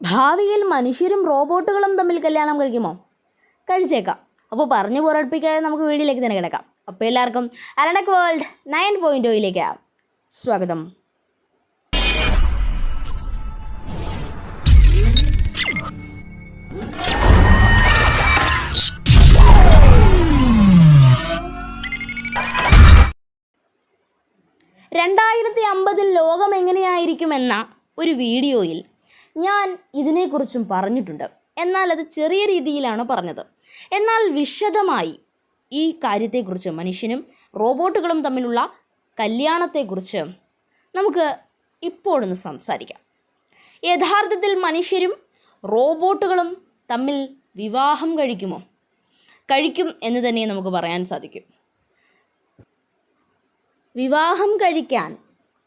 ഭാവിയിൽ മനുഷ്യരും റോബോട്ടുകളും തമ്മിൽ കല്യാണം കഴിക്കുമോ? കഴിച്ചേക്കാം. അപ്പോൾ പറഞ്ഞു പോരടിപ്പിക്കാതെ നമുക്ക് വീഡിയോയിലേക്ക് തന്നെ കിടക്കാം. അപ്പോൾ എല്ലാവർക്കും അലണക് വേൾഡ് നയൻ പോയിന്റ് ഒയിലേക്ക് സ്വാഗതം. രണ്ടായിരത്തി അമ്പതിൽ ലോകം എങ്ങനെയായിരിക്കുമെന്ന ഒരു വീഡിയോയിൽ ഞാൻ ഇതിനെക്കുറിച്ചും പറഞ്ഞിട്ടുണ്ട്. എന്നാൽ അത് ചെറിയ രീതിയിലാണ് പറഞ്ഞത്. എന്നാൽ വിശദമായി ഈ കാര്യത്തെക്കുറിച്ച് മനുഷ്യനും റോബോട്ടുകളും തമ്മിലുള്ള കല്യാണത്തെക്കുറിച്ച് നമുക്ക് ഇപ്പോഴൊന്ന് സംസാരിക്കാം. യഥാർത്ഥത്തിൽ മനുഷ്യരും റോബോട്ടുകളും തമ്മിൽ വിവാഹം കഴിക്കുമോ? കഴിക്കും എന്ന് തന്നെ നമുക്ക് പറയാൻ സാധിക്കും. വിവാഹം കഴിക്കാൻ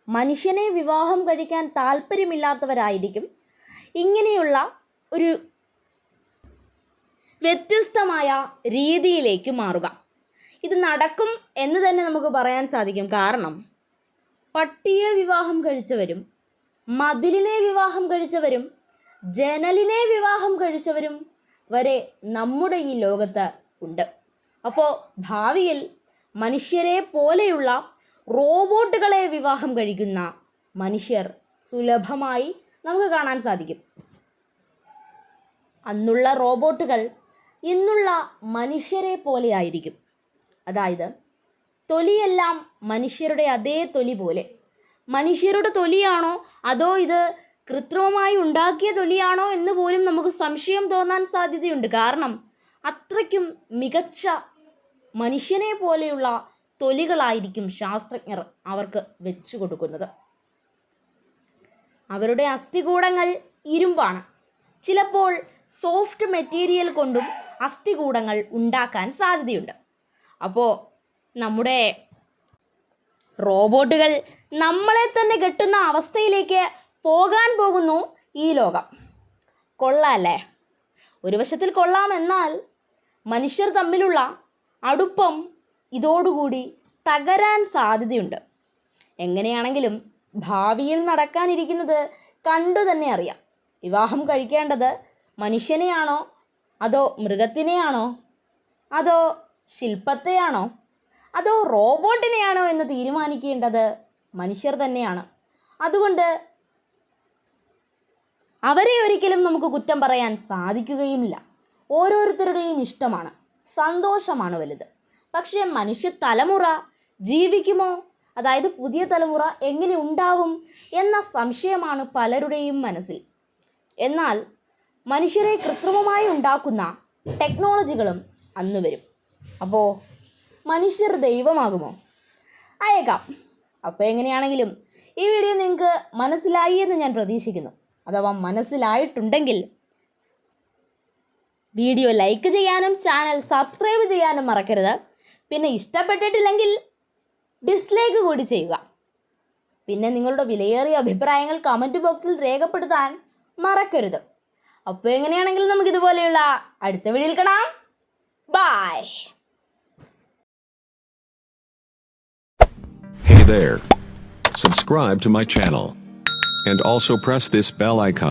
മനുഷ്യനെ വിവാഹം കഴിക്കാൻ താല്പര്യമില്ലാത്തവരായിരിക്കും ഇങ്ങനെയുള്ള ഒരു വ്യത്യസ്തമായ രീതിയിലേക്ക് മാറുക. ഇത് നടക്കും എന്ന് തന്നെ നമുക്ക് പറയാൻ സാധിക്കും. കാരണം പട്ടിയെ വിവാഹം കഴിച്ചവരും മതിലിനെ വിവാഹം കഴിച്ചവരും ജനലിനെ വിവാഹം കഴിച്ചവരും വരെ നമ്മുടെ ഈ ലോകത്ത് ഉണ്ട്. അപ്പോൾ ഭാവിയിൽ മനുഷ്യരെ പോലെയുള്ള റോബോട്ടുകളെ വിവാഹം കഴിക്കുന്ന മനുഷ്യർ സുലഭമായി നമുക്ക് കാണാൻ സാധിക്കും. അന്നുള്ള റോബോട്ടുകൾ ഇന്നുള്ള മനുഷ്യരെ പോലെ ആയിരിക്കും. അതായത് തൊലിയെല്ലാം മനുഷ്യരുടെ അതേ തൊലി പോലെ. മനുഷ്യരുടെ തൊലിയാണോ? അതോ ഇത് കൃത്രിമമായി ഉണ്ടാക്കിയ തൊലിയാണോ എന്ന് പോലും നമുക്ക് സംശയം തോന്നാൻ സാധ്യതയുണ്ട്. കാരണം അത്രയ്ക്കും മികച്ച മനുഷ്യനെ പോലെയുള്ള തൊലികളായിരിക്കും ശാസ്ത്രജ്ഞർ അവർക്ക് വെച്ചു കൊടുക്കുന്നത്. അവരുടെ അസ്ഥികൂടങ്ങൾ ഇരുമ്പാണ്. ചിലപ്പോൾ സോഫ്റ്റ് മെറ്റീരിയൽ കൊണ്ടും അസ്ഥികൂടങ്ങൾ ഉണ്ടാക്കാൻ സാധ്യതയുണ്ട്. അപ്പോൾ നമ്മുടെ റോബോട്ടുകൾ നമ്മളെ തന്നെ കെട്ടുന്ന അവസ്ഥയിലേക്ക് പോകാൻ പോകുന്നു ഈ ലോകം. കൊള്ളാല്ലേ? ഒരു വശത്തിൽ കൊള്ളാമെന്നാൽ മനുഷ്യർ തമ്മിലുള്ള അടുപ്പം ഇതോടുകൂടി തകരാൻ സാധ്യതയുണ്ട്. എങ്ങനെയാണെങ്കിലും ഭാവിയിൽ നടക്കാനിരിക്കുന്നത് കണ്ടു തന്നെ അറിയാം. വിവാഹം കഴിക്കേണ്ടത് മനുഷ്യനെയാണോ? അതോ മൃഗത്തിനെയാണോ? അതോ ശില്പത്തെയാണോ? അതോ റോബോട്ടിനെയാണോ എന്ന് തീരുമാനിക്കേണ്ടത് മനുഷ്യർ തന്നെയാണ്. അതുകൊണ്ട് അവരെ ഒരിക്കലും നമുക്ക് കുറ്റം പറയാൻ സാധിക്കുകയുമില്ല. ഓരോരുത്തരുടെയും ഇഷ്ടമാണ്. സന്തോഷമാണ് വലുത്. പക്ഷേ മനുഷ്യ തലമുറ ജീവിക്കുമോ? അതായത് പുതിയ തലമുറ എങ്ങനെ ഉണ്ടാവും എന്ന സംശയമാണ് പലരുടെയും മനസ്സിൽ. എന്നാൽ മനുഷ്യരെ കൃത്രിമമായി ഉണ്ടാക്കുന്ന ടെക്നോളജികളും അന്ന് വരും. അപ്പോൾ മനുഷ്യർ ദൈവമാകുമോ? അയക്കാം. അപ്പോൾ എങ്ങനെയാണെങ്കിലും ഈ വീഡിയോ നിങ്ങൾക്ക് മനസ്സിലായി എന്ന് ഞാൻ പ്രതീക്ഷിക്കുന്നു. അഥവാ മനസ്സിലായിട്ടുണ്ടെങ്കിൽ വീഡിയോ ലൈക്ക് ചെയ്യാനും ചാനൽ സബ്സ്ക്രൈബ് ചെയ്യാനും മറക്കരുത്. പിന്നെ ഇഷ്ടപ്പെട്ടിട്ടില്ലെങ്കിൽ ഡിസ്ലൈക്ക് കൂടി ചെയ്യുക പിന്നെ നിങ്ങളുടെ വിലയേറിയ അഭിപ്രായങ്ങൾ കമന്റ് ബോക്സിൽ രേഖപ്പെടുത്താൻ മറക്കരുത് അപ്പോൾ എങ്ങനെയാണെങ്കിലും നമുക്ക് ഇതുപോലെയുള്ള അടുത്ത വീഡിയോയിൽ കാണാം bye Hey there. Subscribe to my channel. And also press this bell icon.